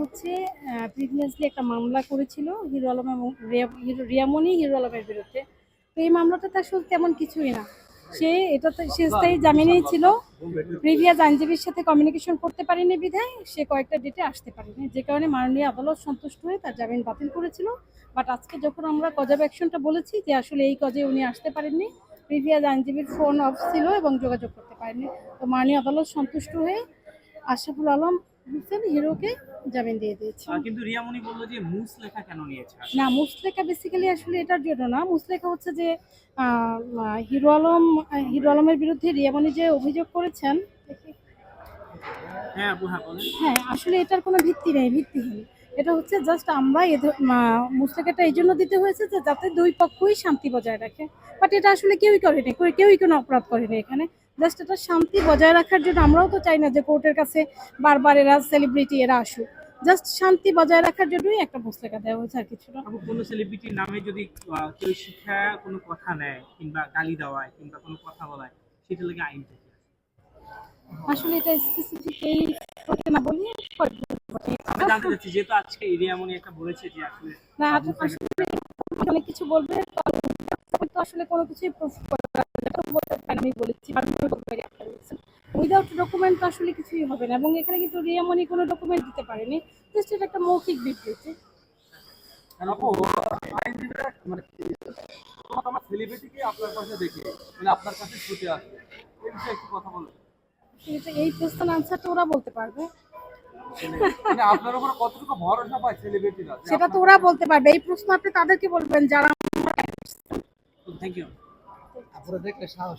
হচ্ছে প্রিভিয়াসলি একটা মামলা করেছিল হিরো আলম এবং রিয়া- হিরো- আলমের বিরুদ্ধে। তো এই মামলাটা তার আসলে তেমন কিছুই না। সে এটাতে, সে স্থায়ী জামিনেই ছিল। প্রিভিয়াস আইনজীবীর সাথে কমিউনিকেশন করতে পারেনি বিধায় সে কয়েকটা ডেটে আসতে পারেনি। যে কারণে মাননীয় আদালত সন্তুষ্ট হয়ে তার জামিন বাতিল করেছিল। বাট আজকে যখন আমরা কজাব অ্যাকশনটা বলেছি যে আসলে এই কজে উনি আসতে পারেননি, প্রিভিয়াস আইনজীবীর ফোন অফ ছিল এবং যোগাযোগ করতে পারেনি তো মাননীয় আদালত সন্তুষ্ট হয়ে আশরাফুল আলম হোসেন হিরোকে জামিন দিয়ে দিয়েছে। কিন্তু রিয়ামণি বলল যে মুস লেখা কেন নিয়েছে? না মুসলেখা বেসিক্যালি আসলে এটার জন্য না। মুসলেখা হচ্ছে যে হিরো আলম হিরো আলমের বিরুদ্ধে রিয়ামণি যে অভিযোগ করেছেন হ্যাঁ হ্যাঁ হ্যাঁ আসলে এটার কোনো ভিত্তি নেই ভিত্তিহীন। এটা হচ্ছে জাস্ট আমরা ধ- এই জন্য দিতে হয়েছে যে যাতে দুই পক্ষই শান্তি বজায় রাখে। বাট এটা আসলে কেউই করেনি কেউ- কেউই কোনো অপরাধ করেনি এখানে। জাস্ট এটা শান্তি বজায় রাখার জন্য আমরাও তো চাই না যে কোর্টের কাছে বারবার এরা সেলিব্রিটি এরা আসুক। জাস্ট শান্তি বজায় রাখার জন্যই একটা মুসলেখা দেওয়া হয়েছে আর কিছু না। কোনো সেলিব্রিটির নামে যদি কেউ শিক্ষা কোনো কথা নেয় কিংবা গালি দেওয়ায় কিংবা কোনো কথা বলায় সেটা লাগে আইন আসলে এটা স্পেসিফিক এই না বলি আমি জানতে চাচ্ছি যেহেতু আজকে রিয়ামণি একটা বলেছে যে আসলে না আসলে অনেক কিছু বলবে তো আসলে কোনো কিছুই প্রুফ না, আমি বলেছি উইদাউট ডকুমেন্ট তো আসলে কিছুই হবে না এবং এখানে কিন্তু রিয়ামনি কোনো ডকুমেন্ট দিতে পারেনি জাস্ট এটা একটা মৌখিক বিবৃতি। আপু আইনজীবীরা মানে তোমাকে আমার সেলিব্রিটিকে আপনার কাছে মানে আপনার কাছে ছুটে এই একটু কথা বলুন। এটা এই প্রশ্ন আনসারটা ওরা বলতে পারবে। মানে আপনার উপর কতটুকু ভরসা পায় সেলিব্রিটিরা সেটা তো ওরা বলতে পারবে। এই প্রশ্ন আপনি তাদেরকে বলবেন যারা থ্যাংক ইউ আপনারা দেখলে সাহস